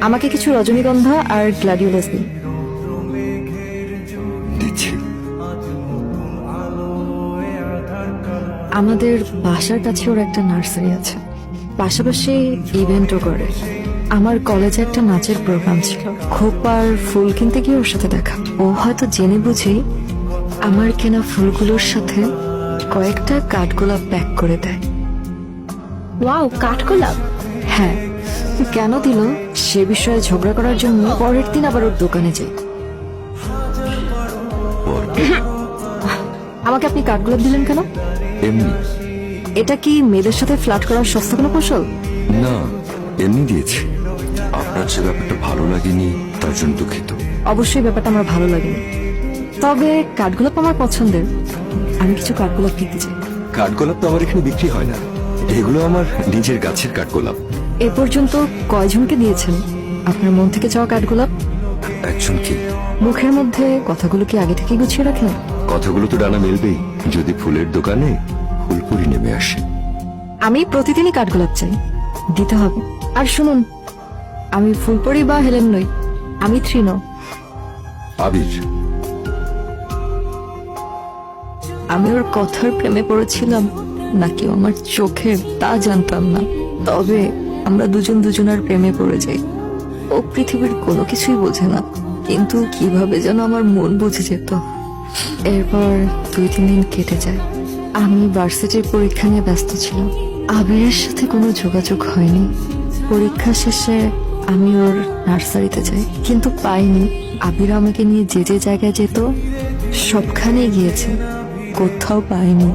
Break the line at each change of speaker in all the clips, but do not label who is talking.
আমাকে কিছু রজনীগন্ধা আর গ্ল্যাডিওলাস দিন। আমাদের বাসার কাছে ওর একটা নার্সারি আছে। পাশাপাশি ইভেন্টও করে। আমার কলেজে একটা নাচের প্রোগ্রাম ছিল। খোপার ফুল কিনতে গিয়ে ওর সাথে দেখা। ও হয়তো জেনে বুঝেই আমার কেনা ফুলগুলোর সাথে কয়েকটা কাঠগোলাপ প্যাক করে দেয়।
ওয়াও কাঠগোলাপ?
হ্যাঁ। কেন দিল? সে বিষয়ে ঝগড়া করার জন্য পরের দিন আবার ওর দোকানে যাই। আমাকে আপনি কাঠগোলাপ দিলেন কেন?
এমনি।
এটা কি মেয়েদের সাথে ফ্লার্ট করার সস্তা কোনো কৌশল?
না এমনি দিয়েছি। আপনার যে ব্যাপারটা ভালো লাগেনি তার জন্য দুঃখিত।
অবশ্যই ব্যাপারটা আমার ভালো লাগেনি। তবে কাঠগোলাপ আমার পছন্দের। আমি কিছু কাঠগোলাপ কিনতে চাই।
কাঠগোলাপ তো আমার এখানে বিক্রি হয় না। এগুলো আমার নিজের গাছের কাঠগোলাপ।
এ পর্যন্ত কয়জনকে দিয়েছেন? আপনার মন থেকে চাওয়া কাঠগোলাপ?
একজন কি?
মুখের মধ্যে কথাগুলো কি আগে থেকে গুছিয়ে রাখেন?
কথাগুলো তো ডানা মেলবেই। যদি ফুলের দোকানে ফুলপুরি নেমে আসে।
আমি প্রতিদিনই কাঠগোলাপ চাই। দিতে হবে। আর শুনুন আমি ফুলপরি বা হেলেন নই আমি তৃণ।
আবির।
আমি ওর কথার প্রেমে পড়েছিলাম নাকি আমার চোখে তা জানতাম না। তবে আমরা দুজন দুজনের প্রেমে পড়ে যাই। ও পৃথিবীর কোনো কিছুই বোঝে না। কিন্তু কীভাবে যেন আমার মন বুঝে যেত। এরপর দুই তিন দিন কেটে যায়। আমি ভার্সিটির পরীক্ষা নিয়ে ব্যস্ত ছিলাম। আবিরের সাথে কোনো যোগাযোগ হয়নি। পরীক্ষা শেষে আমি ওর নার্সারিতে যাই। কিন্তু পাইনি। আবির আমাকে নিয়ে যে যে জায়গায় যেত সবখানে গিয়েছে। কোথাও পাইনি।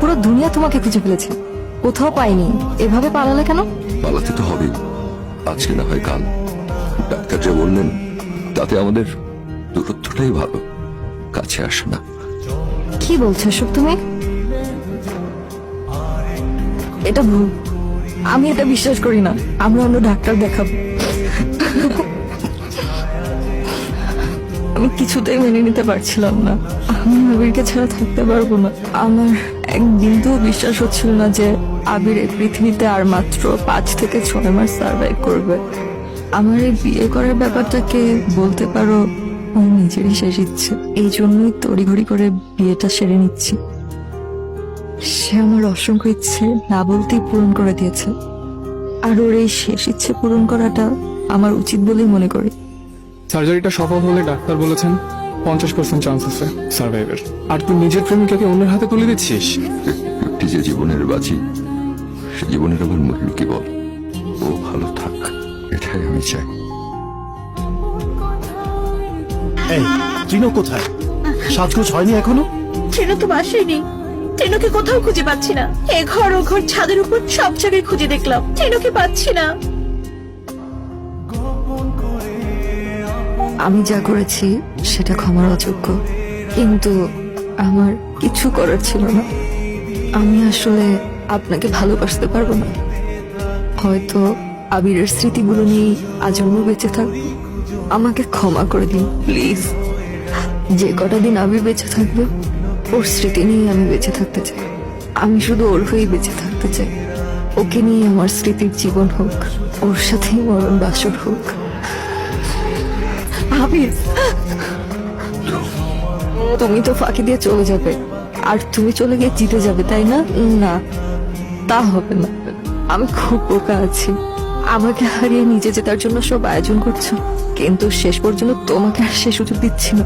পুরো দুনিয়া তোমাকে খুঁজে ফেলেছে। কোথাও পাইনি। এভাবে পালালে কেন?
পালাতে তো হবেই। আজকে না হয় কাল। ডাক্তার যে বললেন তাতে আমাদের দূরত্বটাই ভালো। কাছে আসে না।
কি বলছো সব তুমি? এটা ভুল। আমি এটা বিশ্বাস করি না। আমরা অন্য ডাক্তার দেখাবো। আমি কিছুতেই মেনে নিতে পারছিলাম না। আমি আবিরকে ছাড়া থাকতে পারব না। আমার এক বিন্দু বিশ্বাস হচ্ছিল না যে আবির এই পৃথিবীতে আর মাত্র পাঁচ থেকে ছয় মাস সার্ভাইভ করবে। আমার এই বিয়ে করার ব্যাপারটাকে বলতে পারো আমার নিজেরই শেষ ইচ্ছে। এই জন্যই তড়িঘড়ি করে বিয়েটা সেরে নিচ্ছি। সে আমার অসংখ্য ইচ্ছে না বলতেই পূরণ করে দিয়েছে। আর ওর এই শেষ ইচ্ছে পূরণ করাটা আমার উচিত বলেই মনে করি।
সার্জারিটা সফল হলে ডাক্তার বলেছেন পঞ্চাশ পার্সেন্ট চান্স আছে সার্ভাইভের আর তুই নিজের প্রেমিকাকে অন্যের হাতে তুলে দিচ্ছিস?
একটি যে জীবনের বাজি সে জীবনের আবার মূল্য কি বল? ও ভালো থাক এটাই আমি চাই।
এই ট্রিনো কোথায়? সাজগোজ হয়নি এখনও?
ট্রেনও তো বাসায় নেই। ট্রেনকে কোথাও খুঁজে পাচ্ছি না। এ ঘর ও ঘর ছাদের উপর সব জায়গায় খুঁজে দেখলাম। ট্রেনকে পাচ্ছি না।
আমি যা করেছি, সেটা ক্ষমার অযোগ্য। কিন্তু আমার কিছু করার ছিল না। আমি আসলে আপনাকে ভালোবাসতে পারব না। হয়তো আবিরের স্মৃতিগুলো নিয়েই আজন্ম বেঁচে থাক। আমাকে ক্ষমা করে দিন, প্লিজ। যে কটা দিন আবির বেঁচে থাকবে, ওর স্মৃতি নিয়ে আমি বেঁচে থাকতে চাই। আমি শুধু ওর হয়েই বেঁচে থাকতে চাই। ওকে নিয়ে আমার স্মৃতির জীবন হোক, ওর সাথেই মরণ বাসর হোক। আবির তুমি তো ফাঁকি দিয়ে চলে যাবে। আর তুমি চলে গিয়ে জিতে যাবে তাই না? না তা হবে না। আমি খুব বোকা আছি। আমাকে হারিয়ে নিজে জেতার জন্য সব আয়োজন করছ। কিন্তু শেষ পর্যন্ত তোমাকে আর সে সুযোগ দিচ্ছি না।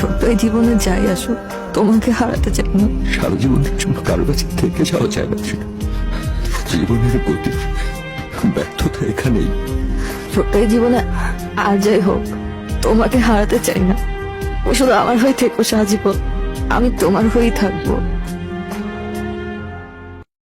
সত্য এই জীবনে যাই আসো তোমাকে হারাতে চাই না।
সারা জীবনের জন্য কারও কাছে থেকে যাওয়া যায় না। জীবনের গতি ব্যর্থতা এখানেই।
ছোট্ট জীবনে আর যাই হোক। তোমাকে হারাতে চাই না। ও শুধু আমার হয়ে থেকো সাহায্য আমি তোমার হয়েই থাকব।